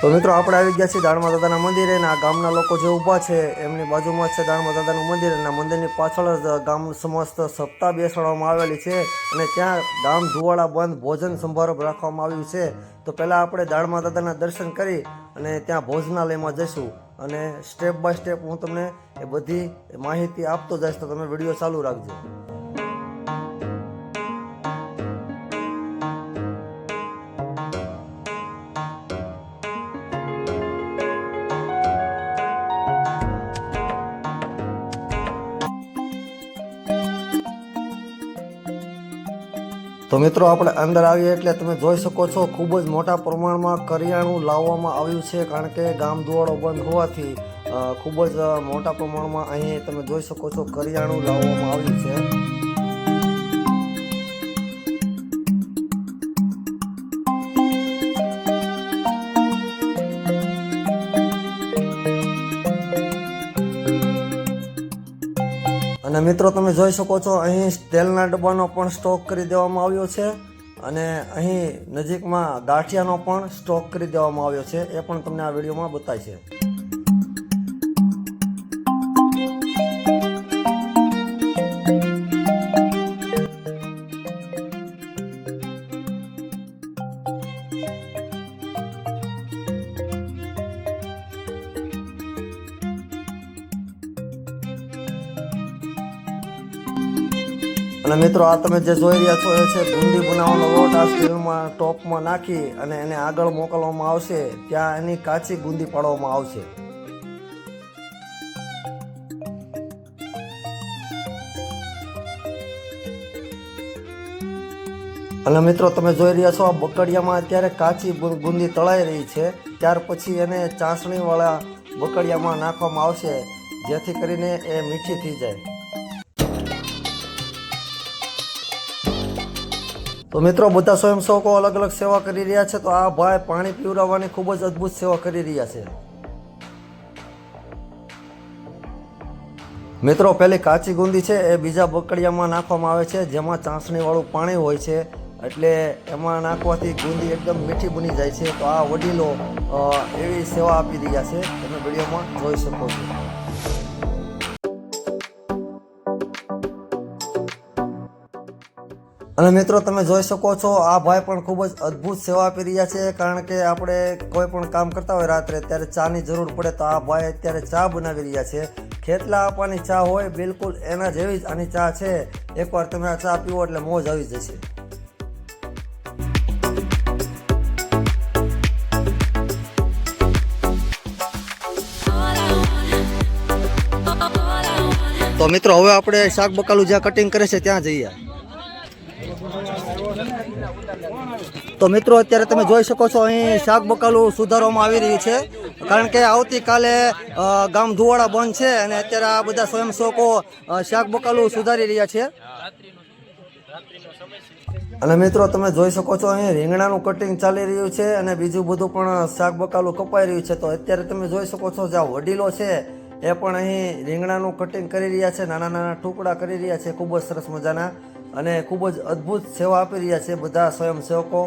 તો મિત્રો આપણે આવી ગયા છીએ દાણમા દાદાના મંદિરે અને આ ગામના લોકો જે ઊભા છે, એમની બાજુમાં છે દાણમા દાદાનું મંદિર અને મંદિરની પાછળ જ ગામ સમસ્ત સપ્તાહ બેસાડવામાં આવેલી છે અને ત્યાં ગામ ધુવાળા બંધ, ભોજન સમારોહ રાખવામાં આવ્યું છે. તો પહેલાં આપણે દાણમા દાદાના દર્શન કરી અને ત્યાં ભોજનાલયમાં જઈશું અને સ્ટેપ બાય સ્ટેપ હું તમને એ બધી માહિતી આપતો જઈશ. તો તમે વીડિયો ચાલુ રાખજો. તો મિત્રો આપણે અંદર આવીએ એટલે તમે જોઈ શકો છો, ખૂબ જ મોટા પ્રમાણમાં કરિયાણું લાવવામાં આવ્યું છે, કારણ કે ગામ દુવાળો બંધ હોવાથી ખૂબ જ મોટા પ્રમાણમાં અહીં તમે જોઈ શકો છો કરિયાણું લાવવામાં આવ્યું છે. અને મિત્રો, તમે જોઈ શકો છો, અહીં તેલના ડબ્બાનો પણ સ્ટોક કરી દેવામાં આવ્યો છે અને અહીં નજીકમાં ગાંઠિયાનો પણ સ્ટોક કરી દેવામાં આવ્યો છે. એ પણ તમને આ વિડીયોમાં બતાય છે અને મિત્રો, આ તમે જે જોઈ રહ્યા છો, એ છે બુંદી બનાવવાનો લોટ આ સ્ટીલમાં, ટોપમાં નાખી અને એને આગળ મોકલવામાં આવશે. ત્યાં એની કાચી ગુંદી પાડવામાં આવશે. અને મિત્રો, તમે જોઈ રહ્યા છો, આ બકડિયામાં અત્યારે કાચી બુંદી તળાઈ રહી છે. ત્યાર પછી એને ચાસણીવાળા બકડિયામાં નાખવામાં આવશે, જેથી કરીને એ મીઠી થઈ જાય. તો મિત્રો, બધા સ્વયંસેવકો અલગ અલગ સેવા કરી રહ્યા છે, તો આ ભાઈ પાણી પીવડાવવાની ખૂબ જ અદ્ભુત સેવા કરી રહ્યા છે. મિત્રો, પહેલી કાચી ગુંદી છે, એ બીજા બકડિયામાં નાખવામાં આવે છે, જેમાં ચાસણીવાળું પાણી હોય છે, એટલે એમાં નાખવાથી ગુંદી એકદમ મીઠી બની જાય છે. તો આ વડીલો એવી સેવા આપી રહ્યા છે, તમે વિડીયોમાં જોઈ શકો છો. અને મિત્રો, તમે જોઈ શકો છો, આ ભાઈ પણ ખૂબ જ અદ્ભુત સેવા આપી રહ્યા છે, કારણ કે આપણે કોઈ પણ કામ કરતા હોય રાત્રે, ત્યારે ચાની જરૂર પડે તો આ ભાઈ અત્યારે ચા બનાવી રહ્યા છે. ખેતલા આપવાની ચા હોય? બિલકુલ એના જેવી જ આની ચા છે. એકવાર તમે આ ચા પીવો એટલે મોજ આવી જશે. તો મિત્રો, હવે આપણે શાક બકાલું જ્યાં કટિંગ કરે છે, ત્યાં જઈએ. તો મિત્રો, અત્યારે તમે જોઈ શકો છો, અહીં શાક બકાલું સુધારવામાં આવી રહ્યું છે. કારણ કે આવતીકાલે ગામ ધુવાડા બંધ છે અને અત્યારે આ બધા સ્વયંસેવકો શાક બકાલું સુધારી રહ્યા છે. અને મિત્રો, તમે જોઈ શકો છો, અહીં રીંગણાનું કટિંગ ચાલી રહ્યું છે અને બીજું બધું પણ શાક બકાલું કપાઈ રહ્યું છે. તો અત્યારે તમે જોઈ શકો છો જે વડીલો છે, એ પણ અહીં રીંગણાનું કટિંગ કરી રહ્યા છે, નાના નાના ટુકડા કરી રહ્યા છે, ખૂબ જ સરસ મજાના અને ખૂબ જ અદ્ભુત સેવા આપી રહ્યા છે બધા સ્વયંસેવકો.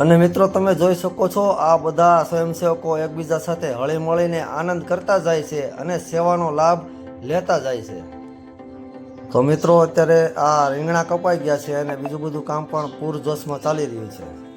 અને મિત્રો, તમે જોઈ શકો છો, આ બધા સ્વયંસેવકો એકબીજા સાથે હળીમળીને આનંદ કરતા જાય છે અને સેવાનો લાભ લેતા જાય છે. તો મિત્રો, અત્યારે આ રીંગણા કપાઈ ગયા છે અને બીજું બધું કામ પણ પૂરજોશમાં ચાલી રહ્યું છે.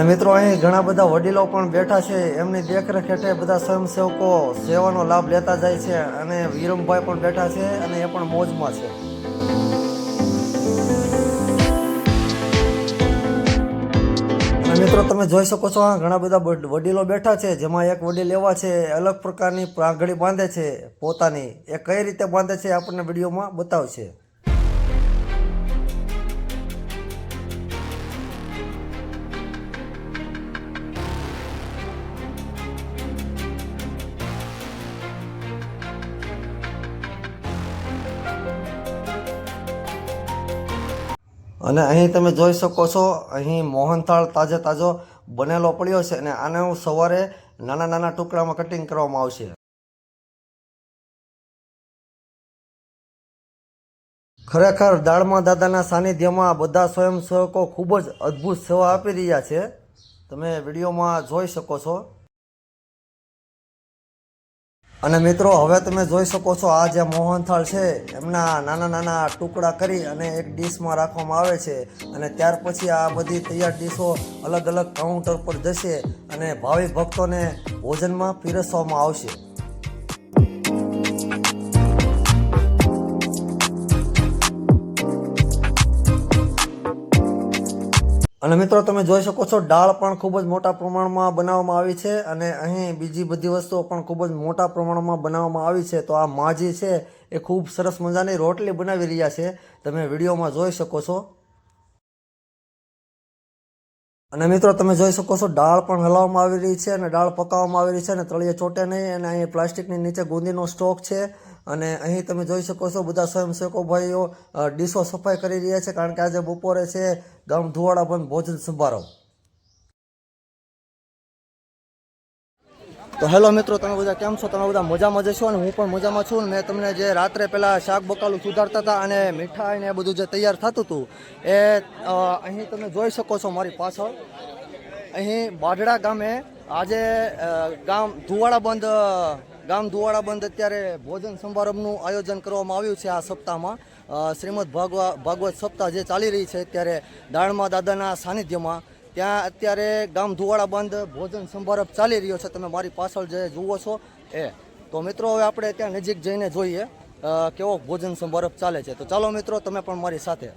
અને મિત્રો, અહીં ઘણા બધા વડીલો પણ બેઠા છે. એમની દેખરેખ હેઠળ બધા સ્વયંસેવકો સેવાનો લાભ લેતા જાય છે અને વિરમભાઈ પણ બેઠા છે અને એ પણ મોજમાં છે. મિત્રો, તમે જોઈ શકો છો ઘણા બધા વડીલો બેઠા છે, જેમાં એક વડીલ એવા છે, અલગ પ્રકારની પ્રાંગળી બાંધે છે પોતાની. એ કઈ રીતે બાંધે છે આપણને વિડીયોમાં બતાવશે. અને અહીં તમે જોઈ શકો છો, અહીં મોહનથાળ તાજે તાજો બનેલો પડ્યો છે અને આને હું સવારે નાના નાના ટુકડામાં કટિંગ કરવામાં આવશે. ખરેખર દાળમાં દાદાના સાનિધ્યમાં બધા સ્વયંસેવકો ખૂબ જ અદ્ભુત સેવા આપી રહ્યા છે. તમે વિડીયોમાં જોઈ શકો છો. અને મિત્રો, હવે તમે જોઈ શકો છો આ જે મોહનથાળ છે, એમના નાના નાના ટુકડા કરી અને એક ડીશમાં રાખવામાં આવે છે. અને ત્યાર પછી આ બધી તૈયાર ડીશો અલગ અલગ કાઉન્ટર પર જશે અને ભાવિ ભક્તોને ભોજનમાં પીરસવામાં આવશે. અને મિત્રો, તમે જોઈ શકો છો, દાળ પણ ખૂબ જ મોટા પ્રમાણમાં બનાવવામાં આવી છે અને અહીં બીજી બધી વસ્તુઓ પણ ખૂબ જ મોટા પ્રમાણમાં બનાવવામાં આવી છે. તો આ માજી છે, એ ખૂબ સરસ મજાની રોટલી બનાવી રહ્યા છે. તમે વિડીયોમાં જોઈ શકો છો. અને મિત્રો, તમે જોઈ શકો છો, દાળ પણ હલાવવામાં આવી રહી છે અને દાળ પકાવવામાં આવી રહી છે અને તળિયે ચોટે નહીં અને અહીં પ્લાસ્ટિકની નીચે ગુંદીનો સ્ટોક છે. અને અહીં તમે જોઈ શકો છો બધા સ્વયંસેવકો ભાઈઓ ડીશો સફાઈ કરી રહ્યા છે કારણ કે આજે બપોરે છે ગામ ધુવાડા બંધ ભોજન સમારોહ તો હેલો મિત્રો, તમે બધા કેમ છો? તમે બધા મજામાં જશો અને હું પણ મજામાં છું. મેં તમને જે રાત્રે પહેલાં શાક બકાલું સુધારતા હતા અને મીઠાઈ ને બધું જે તૈયાર થતું હતું એ અહીં તમે જોઈ શકો છો મારી પાછળ. અહીં બાઢડા ગામે આજે ગામ ધુવાડા બંધ ગામ ધુવાડા બંધ અત્યારે ભોજન સમારંભનું આયોજન કરવામાં આવ્યું છે આ સપ્તાહમાં. શ્રીમદ ભાગવા, ભાગવત સપ્તાહ જે ચાલી રહી છે અત્યારે દાણમાં દાદાના સાનિધ્યમાં. ત્યાં અત્યારે ગામ ધુવાડા બંધ ભોજન સમારંભ ચાલી રહ્યો છે. તમે મારી પાછળ જે જુઓ છો એ. તો મિત્રો, હવે આપણે ત્યાં નજીક જઈને જોઈએ કેવો ભોજન સમારંભ ચાલે છે. તો ચાલો મિત્રો, તમે પણ મારી સાથે.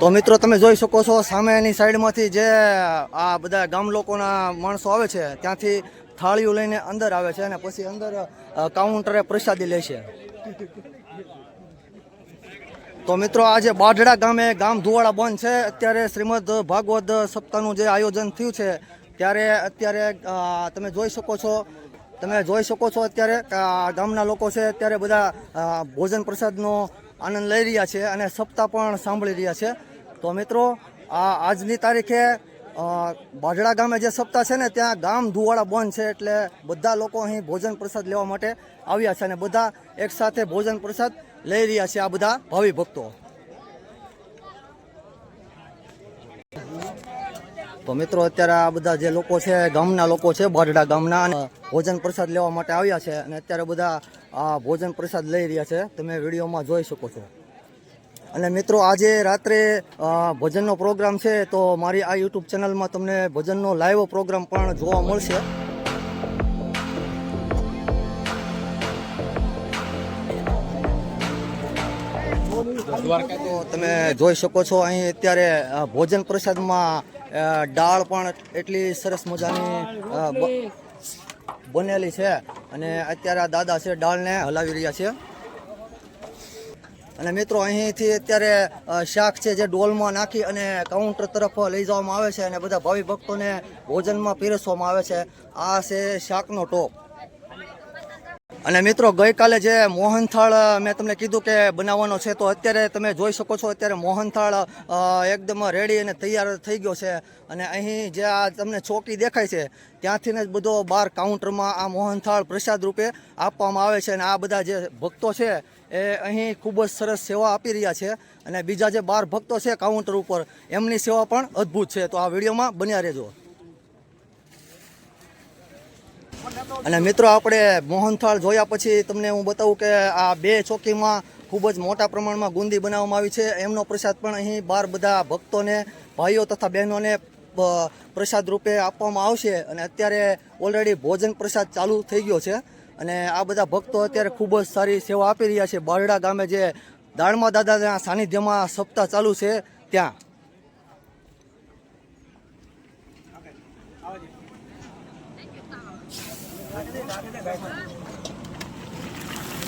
તો મિત્રો તમે જોઈ શકો છો સામેની સાઈડમાંથી જે આ બધા ગામ લોકોના માણસો આવે છે, ત્યાંથી થાળીઓ લઈને અંદર આવે છે અને પછી અંદર કાઉન્ટરે પ્રસાદી લે છે. તો મિત્રો આજે બાઢડા ગામે ગામ ધુવાડા બંધ છે. અત્યારે શ્રીમદ ભાગવત સપ્તાહનું જે આયોજન થયું છે, ત્યારે અત્યારે તમે જોઈ શકો છો, તમે જોઈ શકો છો અત્યારે ગામના લોકો છે અત્યારે બધા ભોજન પ્રસાદનો આનંદ લઈ રહ્યા છે અને સપ્તાહ પણ સાંભળી રહ્યા છે. તો મિત્રો, આ આજની તારીખે બાજડા ગામે જે સપ્તાહ છે ને, ત્યાં ગામ ધુવાડા બંધ છે એટલે બધા લોકો અહીં ભોજન પ્રસાદ લેવા માટે આવ્યા છે અને બધા એકસાથે ભોજન પ્રસાદ લઈ રહ્યા છે આ બધા ભાવિ ભક્તો. તો મિત્રો, અત્યારે આ બધા જે લોકો છે, ગામના લોકો છે, બારડા ગામના ભોજન પ્રસાદ લેવા માટે આવ્યા છે, અને અત્યારે બધા આ ભોજન પ્રસાદ લઈ રહ્યા છે. તમે વિડીયોમાં જોઈ શકો છો. અને મિત્રો, આજે રાત્રે ભજનનો પ્રોગ્રામ છે, તો મારી આ યુટ્યુબ ચેનલમાં તમને ભજનનો લાઈવ પ્રોગ્રામ પણ જોવા મળશે. તો તમે જોઈ શકો છો, અહીં અત્યારે ભોજન પ્રસાદમાં દાળ પણ એટલી સરસ મજાની બનેલી છે. અને અત્યારે આ દાદા છે દાળને હલાવી રહ્યા છે. અને મિત્રો, અહીંથી અત્યારે શાક છે જે ડોલમાં નાખી અને કાઉન્ટર તરફ લઈ જવામાં આવે છે અને બધા ભાવિ ભક્તોને ભોજનમાં પીરસવામાં આવે છે. આ છે શાકનો ટોપ. અને મિત્રો, ગઈકાલે જે મોહનથાળ મેં તમને કીધું કે બનાવવાનો છે, તો અત્યારે તમે જોઈ શકો છો, અત્યારે મોહનથાળ એકદમ રેડી અને તૈયાર થઈ ગયો છે. અને અહીં જે આ તમને ચોકી દેખાય છે ત્યાંથી જ બધો બાર કાઉન્ટરમાં આ મોહનથાળ પ્રસાદ રૂપે આપવામાં આવે છે. અને આ બધા જે ભક્તો છે, એ અહીં ખૂબ જ સરસ સેવા આપી રહ્યા છે. અને બીજા જે બાર ભક્તો છે કાઉન્ટર ઉપર, એમની સેવા પણ અદ્ભુત છે. તો આ વિડીયોમાં બન્યા રહેજો. અને મિત્રો, આપણે મોહનથાળ જોયા પછી તમને હું બતાવું કે આ બે ચોકીમાં ખૂબ જ મોટા પ્રમાણમાં ગુંદી બનાવવામાં આવી છે. એમનો પ્રસાદ પણ અહીં બાર બધા ભક્તોને, ભાઈઓ તથા બહેનોને પ્રસાદ રૂપે આપવામાં આવશે અને અત્યારે ઓલરેડી ભોજન પ્રસાદ ચાલુ થઈ ગયો છે. અને આ બધા ભક્તો અત્યારે ખૂબ જ સારી સેવા આપી રહ્યા છે. બારડા ગામે જે દાળમા દાદાના સાનિધ્યમાં સપ્તાહ ચાલુ છે ત્યાં.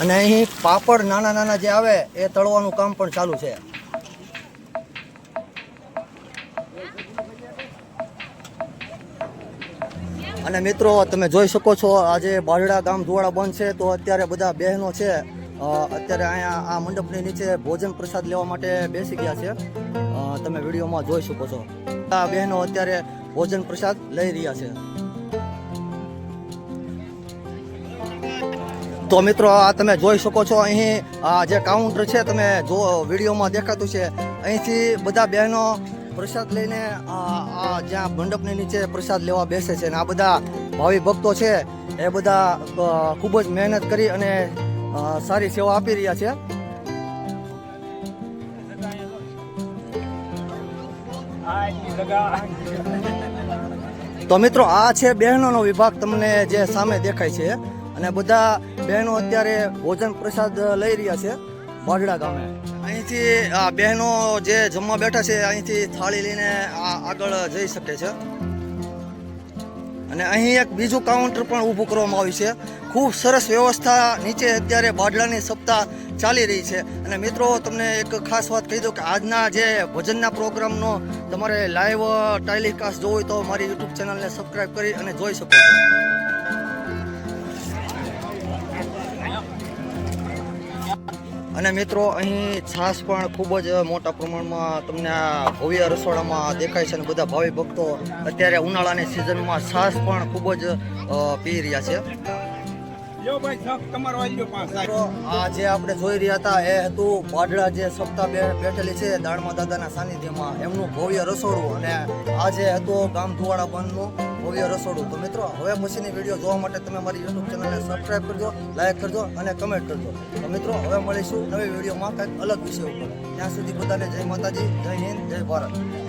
અને અહીં પાપડ નાના નાના જે આવે, એ તળવાનું કામ પણ ચાલુ છે. અને મિત્રો, તમે જોઈ શકો છો આજે બારડા ગામ ધુવાડા બંધ છે, તો અત્યારે બધા બહેનો છે અત્યારે અહીંયા આ મંડપની નીચે ભોજન પ્રસાદ લેવા માટે બેસી ગયા છે. તમે વિડીયોમાં જોઈ શકો છો. આ બહેનો અત્યારે ભોજન પ્રસાદ લઈ રહ્યા છે. તો મિત્રો, આ તમે જોઈ શકો છો અહીં, આ જે કાઉન્ટર છે, તમે જો વિડીયોમાં દેખાતું છે, અહીંથી બધા બહેનો પ્રસાદ લઈને, આ જ્યાં મંડપની નીચે પ્રસાદ લેવા બેસે છે અને આ બધા ભાવિ ભક્તો છે, એ બધા ખૂબ જ મહેનત કરી અને સારી સેવા આપી રહ્યા છે. તો મિત્રો, આ છે બહેનોનો વિભાગ, તમને જે સામે દેખાય છે. અને બધા બહેનો અત્યારે ભોજન પ્રસાદ લઈ રહ્યા છે વાડડા ગામે. અહીંથી, આ બહેનો જે જમવા બેઠા છે, અહીંથી થાળી લઈને આગળ જઈ શકે છે. અને અહીં એક બીજું કાઉન્ટર પણ ઊભું કરવામાં આવ્યું છે. ખૂબ સરસ વ્યવસ્થા નીચે અત્યારે બાડલાની સપ્તાહ ચાલી રહી છે. અને મિત્રો, તમને એક ખાસ વાત કહી દઉં કે આજના જે ભજનના પ્રોગ્રામનો તમારે લાઈવ ટેલિકાસ્ટ જોવું હોય તો મારી યુટ્યુબ ચેનલને સબસ્ક્રાઈબ કરી અને જોઈ શકો છો. અને મિત્રો અહીં છાશ પણ ખૂબ જ મોટા પ્રમાણમાં તમને આ ભવ્ય રસોડામાં દેખાય છે અને બધા ભાવિ ભક્તો અત્યારે ઉનાળાની સિઝનમાં છાશ પણ ખૂબ જ પી રહ્યા છે. આ જે આપણે જોઈ રહ્યા હતા એ હતું પાડડા જે સપ્તાહ બે બેઠેલી છે દાણમા દાદાના સાનિધ્યમાં. એમનું ભવ્ય રસોડું અને આ જે હતું ગામ ધુવાડા બંધનું ભવ્ય રસોડું. તો મિત્રો, હવે પછીની વીડિયો જોવા માટે તમે મારી યુટ્યુબ ચેનલને સબસ્ક્રાઈબ કરજો લાઈક કરજો અને કમેન્ટ કરજો. તો મિત્રો, હવે મળીશું નવી વિડીયોમાં કંઈક અલગ વિષય ઉપર. ત્યાં સુધી બધાને જય માતાજી, જય હિન્દ, જય ભારત.